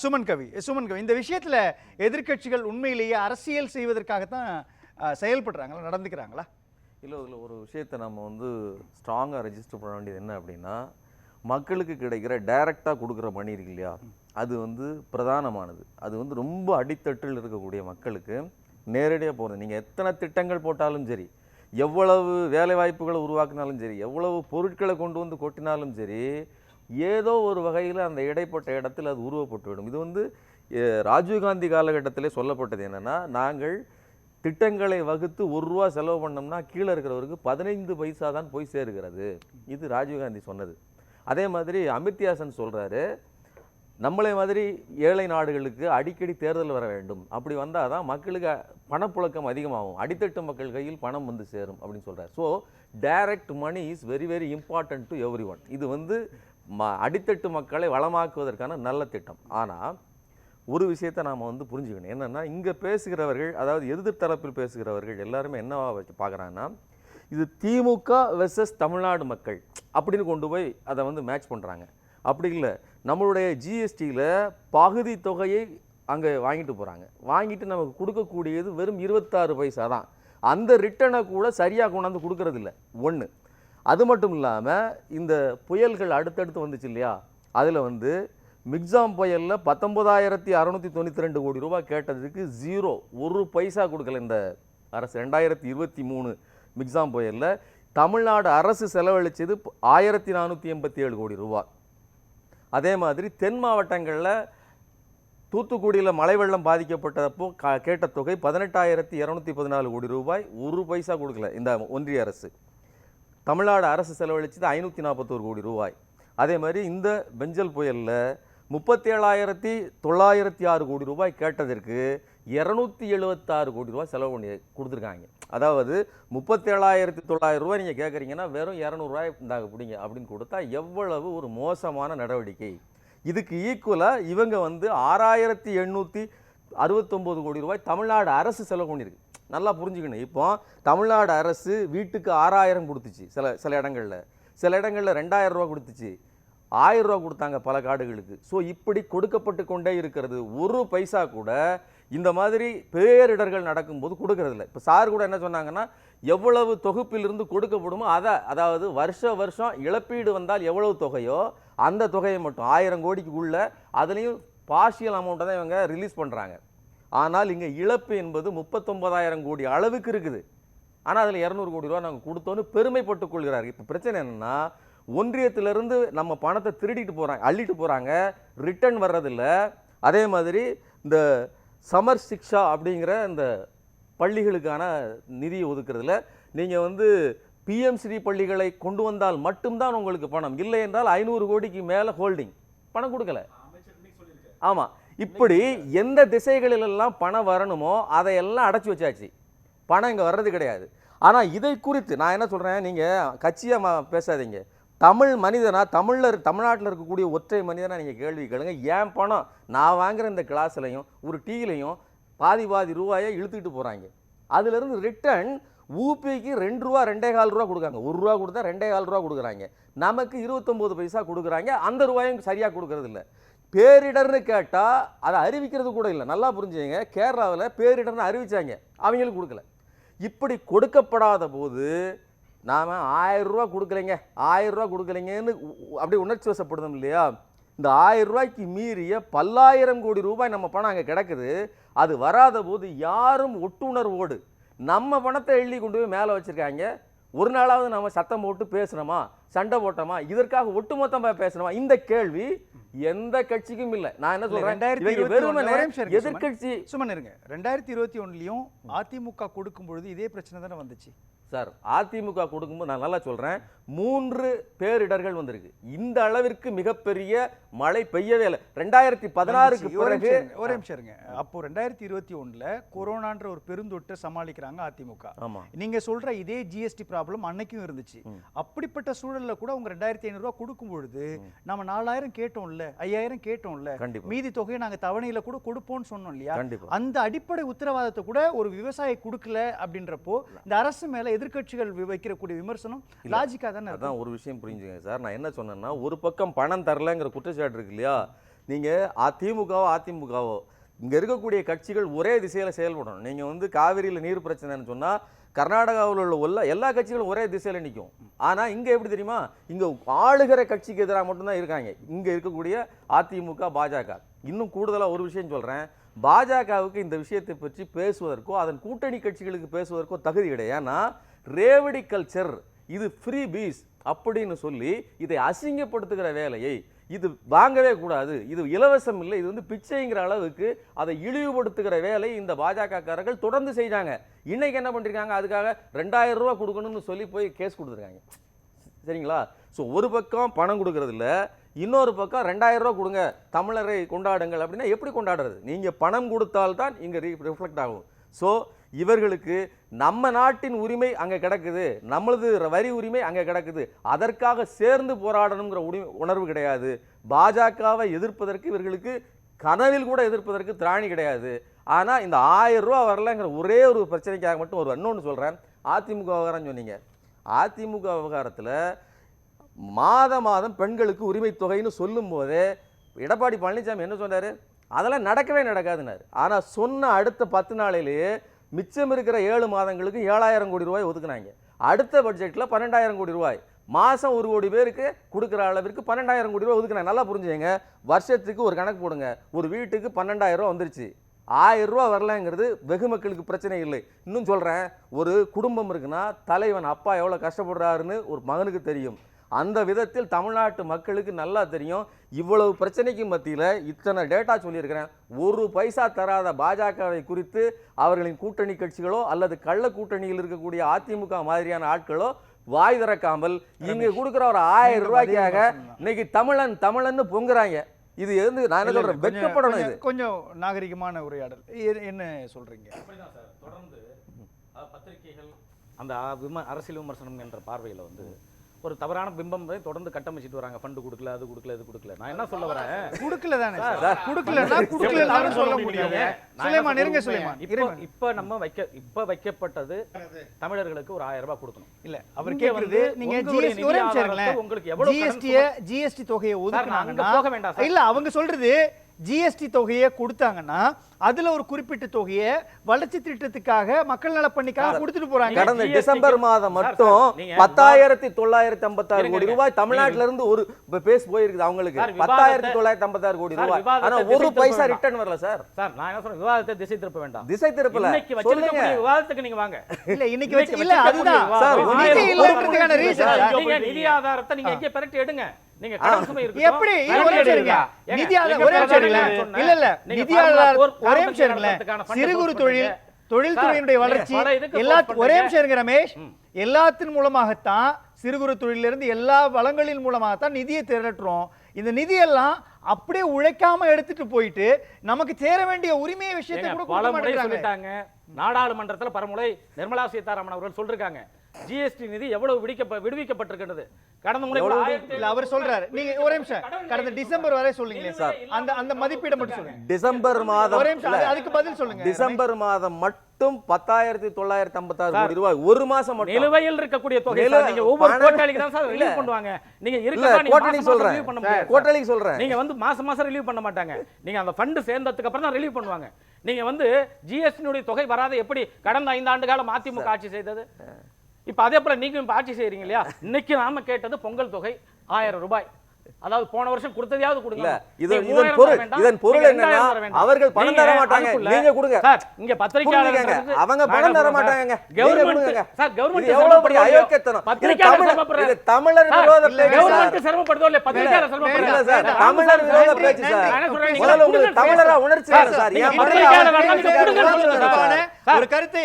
சுமன் கவி சுமன் கவி இந்த விஷயத்தில் எதிர்க்கட்சிகள் உண்மையிலேயே அரசியல் செய்வதற்காகத்தான் செயல்படுறாங்களா நடந்துக்கிறாங்களா? இல்லை இதில் ஒரு விஷயத்தை நம்ம வந்து ஸ்ட்ராங்காக ரெஜிஸ்டர் பண்ண வேண்டியது என்ன அப்படின்னா மக்களுக்கு கிடைக்கிற டைரெக்டாக கொடுக்குற பணி இருக்கு இல்லையா? அது வந்து பிரதானமானது. அது வந்து ரொம்ப அடித்தட்டில் இருக்கக்கூடிய மக்களுக்கு நேரடியாக போகிறது நீங்கள் எத்தனை திட்டங்கள் போட்டாலும் சரி எவ்வளவு வேலை வாய்ப்புகளை உருவாக்கினாலும் சரி எவ்வளவு பொருட்களை கொண்டு வந்து கொட்டினாலும் சரி ஏதோ ஒரு வகையில் அந்த இடைப்பட்ட இடத்தில் அது உருவப்பட்டுவிடும். இது வந்து ராஜீவ்காந்தி காலகட்டத்திலே சொல்லப்பட்டது என்னென்னா நாங்கள் திட்டங்களை வகுத்து ஒரு ரூபா செலவு பண்ணோம்னா கீழே இருக்கிறவருக்கு பதினைந்து பைசா தான் போய் சேருகிறது. இது ராஜீவ்காந்தி சொன்னது. அதே மாதிரி அமித்யாசன் சொல்கிறாரு நம்மளை மாதிரி ஏழை நாடுகளுக்கு அடிக்கடி தேர்தல் வர வேண்டும். அப்படி வந்தால் தான் மக்களுக்கு பணப்புழக்கம் அதிகமாகும். அடித்தட்டு மக்கள் கையில் பணம் வந்து சேரும் அப்படின்னு சொல்கிறார் so direct money is very very important to everyone இது வந்து ம அடித்தட்டு மக்களை வளமாக்குவதற்கான நல்ல திட்டம். ஆனால் ஒரு விஷயத்தை நாம் வந்து புரிஞ்சுக்கணும். என்னென்னா இங்கே பேசுகிறவர்கள் அதாவது எதிர் தரப்பில் பேசுகிறவர்கள் எல்லாருமே என்னவா வச்சு பார்க்குறாங்கன்னா இது திமுக வெர்சஸ் தமிழ்நாடு மக்கள் அப்படின்னு கொண்டு போய் அதை வந்து மேட்ச் பண்ணுறாங்க அப்படி இல்லை. நம்மளுடைய ஜிஎஸ்டியில் பகுதி தொகையை அங்கே வாங்கிட்டு போகிறாங்க வாங்கிட்டு நமக்கு கொடுக்கக்கூடியது வெறும் இருபத்தாறு பைசா தான். அந்த ரிட்டனை கூட சரியாக கொண்டாந்து கொடுக்கறதில்ல. ஒன்று அது மட்டும் இல்லாமல் இந்த புயல்கள் அடுத்தடுத்து வந்துச்சு இல்லையா? அதில் வந்து மிக்ஸாம் புயலில் பத்தொம்பதாயிரத்தி அறநூற்றி தொண்ணூற்றி ரெண்டு கோடி ரூபாய் கேட்டதுக்கு ஜீரோ ஒரு பைசா கொடுக்கல இந்த அரசு. ரெண்டாயிரத்தி இருபத்தி மூணு மிக்ஸாம் புயலில் தமிழ்நாடு அரசு செலவழிச்சது ஆயிரத்தி நானூற்றி எண்பத்தி ஏழு கோடி ரூபாய். அதே மாதிரி தென் மாவட்டங்களில் தூத்துக்குடியில் மழை வெள்ளம் பாதிக்கப்பட்டப்போ க கேட்ட தொகை பதினெட்டாயிரத்தி இரநூத்தி பதினாலு கோடி ரூபாய் ஒரு பைசா கொடுக்கல இந்த ஒன்றிய அரசு. தமிழ்நாடு அரசு செலவழித்தது ஐநூற்றி நாற்பத்தோரு கோடி ரூபாய். அதே மாதிரி இந்த பெஞ்சல் புயலில் முப்பத்தி ஏழாயிரத்தி தொள்ளாயிரத்தி ஆறு கோடி ரூபாய் கேட்டதற்கு இரநூத்தி எழுபத்தாறு கோடி ரூபாய் செலவு பண்ணி கொடுத்துருக்காங்க. அதாவது முப்பத்தேழாயிரத்தி தொள்ளாயிரம் ரூபாய் நீங்கள் கேட்குறீங்கன்னா வெறும் இரநூறுவாய் இந்தாங்க பிடிங்க அப்படின்னு கொடுத்தா எவ்வளவு ஒரு மோசமான நடவடிக்கை. இதுக்கு ஈக்குவலாக இவங்க வந்து ஆறாயிரத்தி எண்ணூற்றி அறுபத்தொம்போது கோடி ரூபாய் தமிழ்நாடு அரசு செலவு பண்ணியிருக்கு நல்லா புரிஞ்சுக்கணும். இப்போ தமிழ்நாடு அரசு வீட்டுக்கு ஆறாயிரம் கொடுத்துச்சு சில சில இடங்களில். சில இடங்களில் ரெண்டாயிரம் ரூபா கொடுத்துச்சு. ஆயிரம் ரூபா கொடுத்தாங்க பல காடுகளுக்கு. ஸோ இப்படி கொடுக்கப்பட்டு கொண்டே இருக்கிறது ஒரு பைசா கூட இந்த மாதிரி பேரிடர்கள் நடக்கும்போது கொடுக்கறதில்ல. இப்போ சார் கூட என்ன சொன்னாங்கன்னா எவ்வளவு தொகுப்பிலிருந்து கொடுக்கப்படுமோ அதை அதாவது வருஷ வருஷம் இழப்பீடு வந்தால் எவ்வளவு தொகையோ அந்த தொகையை மட்டும் ஆயிரம் கோடிக்கு உள்ள அதுலேயும் பார்ஷியல் அமௌண்ட்டை தான் இவங்க ரிலீஸ் பண்ணுறாங்க ஆனால் இங்கே இழப்பு என்பது முப்பத்தொன்பதாயிரம் கோடி அளவுக்கு இருக்குது. ஆனால் அதில் இரநூறு கோடி ரூபா நாங்கள் கொடுத்தோன்னு பெருமைப்பட்டுக் கொள்கிறார்கள் இப்போ பிரச்சனை என்னன்னா ஒன்றியத்திலிருந்து நம்ம பணத்தை திருடிட்டு போகிறாங்க அள்ளிட்டு போகிறாங்க ரிட்டர்ன் வர்றதில்ல. அதே மாதிரி இந்த சமர் சிக்ஷா அப்படிங்கிற இந்த பள்ளிகளுக்கான நிதியை ஒதுக்குறதுல நீங்கள் வந்து பிஎம்சிடி பள்ளிகளை கொண்டு வந்தால் மட்டும்தான் உங்களுக்கு பணம். இல்லை என்றால் ஐநூறு கோடிக்கு மேலே ஹோல்டிங் பணம் கொடுக்கல. ஆமாம் இப்படி எந்த திசைகளிலெல்லாம் பணம் வரணுமோ அதையெல்லாம் அடைச்சி வச்சாச்சு. பணம் இங்கே வர்றது கிடையாது. ஆனால் இதை குறித்து நான் என்ன சொல்கிறேன் நீங்கள் கட்சியாக பேசாதீங்க. தமிழ் மனிதனா தமிழர் தமிழ்நாட்டில் இருக்கக்கூடிய ஒற்றை மனிதனாக நீங்கள் கேள்வி கேளுங்க. ஏன் பணம்? நான் வாங்குற இந்த கிளாஸ்லையும் ஒரு டீலையும் பாதி பாதி ரூபாயை இழுத்துக்கிட்டு போகிறாங்க அதுலேருந்து ரிட்டர்ன் ஊபிக்கு ரெண்டு ரூபா ரெண்டே கால் ரூபா கொடுக்காங்க ஒரு ரூபா கொடுத்தா ரெண்டே கால் ரூபா கொடுக்குறாங்க. நமக்கு இருபத்தொம்போது பைசா கொடுக்குறாங்க. அந்த ரூபாயும் சரியாக கொடுக்கறது பேரிடர்னு கேட்டால் அதை அறிவிக்கிறது கூட இல்லை. நல்லா புரிஞ்சுங்க கேரளாவில் பேரிடர்னு அறிவிச்சாங்க. அவங்களுக்கு கொடுக்கல. இப்படி கொடுக்கப்படாத போது நாம் ஆயிரரூவா ரூபா ஆயிரரூவா ஆயிரம் ரூபா அப்படியே உணர்ச்சி வசப்படுதோம் இல்லையா? இந்த ஆயிரம் ரூபாய்க்கு மீறிய பல்லாயிரம் கோடி ரூபாய் நம்ம பணம் அங்கே கிடக்குது. அது வராத போது யாரும் ஒட்டுணர்வோடு நம்ம பணத்தை எழுதி கொண்டு போய் மேலே வச்சுருக்காங்க. ஒரு நாளாவது நம்ம சத்தம் போட்டு பேசுகிறோமா சண்டை போட்டோமா? இதற்காக ஒட்டுமொத்தமா பேசுனோமா இந்த கேள்வி எந்த கட்சிக்கும் இல்லை. நான் என்ன சொல்றேன்? ஒரே நிமிஷம் இருங்க, ரெண்டாயிரத்தி இருபத்தி ஒன்றுலையும் அதிமுக கொடுக்கும் பொழுது இதே பிரச்சனை தானே வந்துச்சு. சார் அதிமுக கொடுக்கும்போது நான் நல்லா சொல்றேன். மூன்று பேரிடர்கள் வந்திருக்கு. இந்த அளவிற்கு மிகப்பெரிய மழை பெய்யவே இல்லை. ரெண்டாயிரத்தி பதினாறுக்கு பிறகு ஒரே நிமிஷம் இருங்க. அப்போ ரெண்டாயிரத்தி இருபத்தி ஒண்ணுல கொரோனான்ற ஒரு பெருந்தொற்றை சமாளிக்கிறாங்க அதிமுக. ஆமா. நீங்க சொல்ற இதே ஜிஎஸ்டி ப்ராப்ளம் அன்னைக்கும் இருந்துச்சு. அப்படிப்பட்ட சூழல்ல கூட உங்க ரெண்டாயிரத்தி ஐநூறு ரூபாய் கொடுக்கும் பொழுது நம்ம நாலாயிரம் கேட்டோம்ல ஐயாயிரம் கேட்டோம்ல மீதி தொகையை நாங்க தவணையில கூட கொடுப்போம்னு சொன்னோம் இல்லையா? அந்த அடிப்படை உத்தரவாதத்தை கூட ஒரு விவசாயி கொடுக்கல அப்படின்றப்போ இந்த அரசு மேல எதிர்க்கட்சிகள் வி- வைக்கிறக்கூடிய விமர்சனம் லாஜிக்கா தானே அதான் ஒரு விஷயம் புரிஞ்சுங்க சார். நான் என்ன சொன்னேன்னா ஒரு பக்கம் பணம் தரலங்கிற குற்றச்சாட்டு இருக்கு இல்லையா? நீங்க அதிமுகவோ அதிமுகவோ இங்கே இருக்கக்கூடிய கட்சிகள் ஒரே திசையில் செயல்படணும். நீங்கள் வந்து காவிரியில் நீர் பிரச்சனைன்னு சொன்னால் கர்நாடகாவில் உள்ள எல்லா எல்லா கட்சிகளும் ஒரே திசையில் நிற்கும் ஆனால் இங்கே எப்படி தெரியுமா? இங்கே ஆளுகிற கட்சிக்கு எதிராக மட்டும்தான் இருக்காங்க. இங்கே இருக்கக்கூடிய அதிமுக பாஜக. இன்னும் கூடுதலாக ஒரு விஷயம் சொல்கிறேன் பாஜகவுக்கு இந்த விஷயத்தை பற்றி பேசுவதற்கோ அதன் கூட்டணி கட்சிகளுக்கு பேசுவதற்கோ தகுதி கிடையாது. ஏன்னா ரேவடி கல்ச்சர் இது ஃப்ரீ பீஸ் அப்படின்னு சொல்லி இதை அசிங்கப்படுத்துகிற வேலையை இது வாங்கவே கூடாது. இது இலவசம் இல்லை. இது வந்து பிச்சைங்கிற அளவுக்கு அதை இழிவுபடுத்துகிற வேலை இந்த பாஜகக்காரர்கள் தொடர்ந்து செய்தாங்க இன்னைக்கு என்ன பண்ணிருக்காங்க? அதுக்காக ரெண்டாயிரம் ரூபா கொடுக்கணும்னு சொல்லி போய் கேஸ் கொடுத்துருக்காங்க. சரிங்களா? ஸோ ஒரு பக்கம் பணம் கொடுக்கறதில்ல இன்னொரு பக்கம் ரெண்டாயிரம் கொடுங்க. தமிழரை கொண்டாடுங்கள் அப்படின்னா எப்படி கொண்டாடுறது? நீங்கள் பணம் கொடுத்தால்தான் இங்கே ரிஃப்ளெக்ட் ஆகும். ஸோ இவர்களுக்கு நம்ம நாட்டின் உரிமை அங்கே கிடக்குது நம்மளது வரி உரிமை அங்கே கிடக்குது. அதற்காக சேர்ந்து போராடணுங்கிற உரிமை உணர்வு கிடையாது. பாஜகவை எதிர்ப்பதற்கு இவர்களுக்கு கனவில் கூட எதிர்ப்பதற்கு திராணி கிடையாது. ஆனால் இந்த ஆயிரம் ரூபா வரலங்கிற ஒரே ஒரு பிரச்சனைக்காக மட்டும் ஒரு இன்னொன்று சொல்கிறேன் அதிமுக விவகாரம் சொன்னீங்க. அதிமுக விவகாரத்தில் மாத மாதம் பெண்களுக்கு உரிமை தொகைன்னு சொல்லும் போதே எடப்பாடி பழனிசாமி என்ன சொன்னார்? அதெல்லாம் நடக்கவே நடக்காதுனார் ஆனால் சொன்ன அடுத்த பத்து நாளிலேயே மிச்சம் இருக்கிற ஏழு மாதங்களுக்கு ஏழாயிரம் கோடி ரூபாய் ஒதுக்குனாங்க. அடுத்த பட்ஜெட்டில் பன்னெண்டாயிரம் கோடி ரூபாய். மாதம் ஒரு கோடி பேருக்கு கொடுக்குற அளவிற்கு பன்னெண்டாயிரம் கோடி ரூபாய் ஒதுக்குனாங்க. நல்லா புரிஞ்சுங்க வருஷத்துக்கு ஒரு கணக்கு போடுங்க. ஒரு வீட்டுக்கு பன்னெண்டாயிரம் ரூபா வந்துருச்சு. ஆயிரம் ரூபாய் வரலங்கிறது வெகு மக்களுக்கு பிரச்சனை இல்லை. இன்னும் சொல்கிறேன் ஒரு குடும்பம் இருக்குன்னா தலைவன் அப்பா எவ்வளோ கஷ்டப்படுறாருன்னு ஒரு மகனுக்கு தெரியும். அந்த விதத்தில் தமிழ்நாட்டு மக்களுக்கு நல்லா தெரியும். இவ்வளவு பிரச்சனைக்கு மத்தியில் இத்தனை டேட்டா சொல்லியிருக்கிறேன். ஒரு பைசா தராத பாஜகவை குறித்து அவர்களின் கூட்டணி கட்சிகளோ அல்லது கள்ள கூட்டணியில் இருக்கக்கூடிய அதிமுக மாதிரியான ஆட்களோ வாய் திறக்காமல் இங்க கொடுக்குற ஒரு ஆயிரம் ரூபாய்க்காக. இன்னைக்கு தமிழன் தமிழன்னு பொங்குறாங்க. இது வந்து நான் என்ன சொல்றேன் கொஞ்சம் வெட்கப்படணும் இது. கொஞ்சம் நாகரிகமான உரையாடல். என்ன சொல்றீங்க? தொடர்ந்து பத்திரிகைகள் அந்த விம அரசியல் விமர்சனம் என்ற பார்வையில வந்து ஒரு தவறான பிம்பம் தொடர்ந்து கட்டமைச்சிட்டு வராங்க. ஃபண்டு கொடுக்கல அது கொடுக்கல இது கொடுக்கல. நான் என்ன சொல்ல வரேன்? குடுக்கல தானே குடுக்கலன்னா குடுக்கலன்னு சொல்ல முடியாது. சுலைமான் இருங்க சுலைமான் இப்போ நம்ம வைக்க இப்போ வைக்கப்பட்டது தமிழர்களுக்கு ஒரு ஆயிரம் ரூபாய் கொடுக்கணும். இல்ல அவர் கேக்குறது நீங்க ஜிஎஸ்டி ஒரே உங்களுக்கு எவ்வளவு கடன் ஜிஎஸ்டிய ஜிஎஸ்டி தொகையை ஒதுக்குனாங்கன்னா போக வேண்டாம். இல்ல அவங்க சொல்றது ஜிஎஸ்டி தொகையை கொடுத்தாங்கன்னா அதுல ஒரு குறிப்பிட்ட தொகையை வளர்ச்சி திட்டத்துக்காக மக்கள் நல பணிக்காக கொடுத்துட்டு போறாங்க. கடந்த டிசம்பர் மாதம் மட்டும் பத்தாயிரத்தி தொள்ளாயிரத்தி ஐம்பத்தாறு கோடி. ரூபாய் தமிழ்நாட்டுல இருந்து ஒரு பேஸ் போயிருக்குது அவங்களுக்கு. பத்தாயிரத்தி தொள்ளாயிரத்தி ஐம்பத்தாறு கோடி ரூபாய். ஆனா ஒரு பைசா. ரிட்டர்ன் வரல சார். சார் நான் என்ன சொல்றேன்? விவாதத்தை திசை திருப்ப வேண்டாம். திசை திருப்பல. இன்னைக்கு சொல்லுங்க. விவாதத்துக்கு நீங்க வாங்க. இல்ல இன்னைக்கு வச்சு இல்ல அதுதான். சார், நீங்க நிதி ஆதாரத்தை நீங்க எங்கே பெரட்டி எடுங்க. நீங்க கடன் சுமை இருக்கு எப்படி இது ஒரே நிமிஷம் இருங்க. நிதி ஆதாரம் ஒரே நிமிஷம் இருங்களேன். இல்ல இல்ல. நிதி ஆதாரம் ஒரே நிமிஷம் இருங்களேன். சிறு குறு தொழில் தொழில்துறையினுடைய வளர்ச்சி எல்லா ஒரே நிமிஷம் இருங்க ரமேஷ். எல்லாத்தின் மூலமாகத்தான் சிறு குறு தொழில இருந்து எல்லா வளங்களின் மூலமாகத்தான் நிதியை திரட்டுறோம். இந்த நிதியெல்லாம் அப்படியே உழைக்காம எடுத்துட்டு போயிட்டு நமக்கு சேர வேண்டிய உரிமை விஷயத்தை கூட சொல்லிட்டாங்க. நாடாளுமன்றத்துல பலமுறை நிர்மலா சீதாராமன் அவர்கள் சொல்லிருக்காங்க. ஜிஎஸ்டி நிதி எவ்வளவு விடுவிக்க விடுவிக்கப்பட்டிருக்கிறது கடந்த முறை இல்ல அவர் சொல்றாரு. நீங்க ஒரே நிமிஷம். கடந்த டிசம்பர் வரை சொல்லுங்களேன் சார். அந்த அந்த மதிப்பீடை மட்டும் சொல்லுங்க. டிசம்பர் மாதம் ஒரே நிமிஷம் அதுக்கு பதில் சொல்லுங்க. டிசம்பர் மாதம் மட்டும் பத்தாயிரத்தி தொள்ளாயிரத்தி ஐம்பத்தாறு கோடி ரூபாய். ஒரு மாசம் மட்டும். நிலுவையில் இருக்கக்கூடிய தொகை. நீங்க ஒவ்வொரு கோட்டாளிக்கு தான் சார். ரிலீவ் பண்ணுவாங்க. நீங்க மாசம் மாசம் சொல்றேன். கோட்டலி சொல்றேன். நீங்க வந்து மாசம் மாசம் ரிலீவ் பண்ண மாட்டாங்க. நீங்க அந்த ஃபண்ட் சேர்ந்ததுக்கு அப்புறம் தான் ரிலீவ் பண்ணுவாங்க. நீங்க வந்து ஜிஎஸ்டினுடைய தொகை வராத எப்படி கடந்த ஐந்து ஆண்டு காலம் அதிமுக ஆட்சி செய்தது? இப்ப அதே போல நீங்க இப்ப ஆட்சி செய்றீங்க இல்லையா? இன்னைக்கு நாம கேட்டது பொங்கல் தொகை ஆயிரம் ரூபாய். அதாவது போன வருஷம் கொடுத்ததையாவது கொடுங்க. இது இதன் பொருள் இதன் பொருள் என்னன்னா. அவர்கள் பணம் தர மாட்டாங்க. நீங்க கொடுங்க. சார் இங்க. பத்திரிகையாளர் அவங்க பணம் தர மாட்டாங்க கவர்மெண்ட். சார் கவர்மெண்ட் எவ்வளவு பெரிய அயோக்கியத்தனம்? தமிழர் சிரமப்படுறாரு. தமிழர் விரோத பேச்சு கவர்மெண்ட் சார். சிரமப்படுதோ இல்ல பத்திரிகையாளர் இல்ல சிரமப்படுறாரு சார் தமிழர் விரோத பேச்சு சார். முதல்ல உங்களுக்கு தமிழரா. உணர்ச்சி சார், சார். சார். ஒரு கருத்தை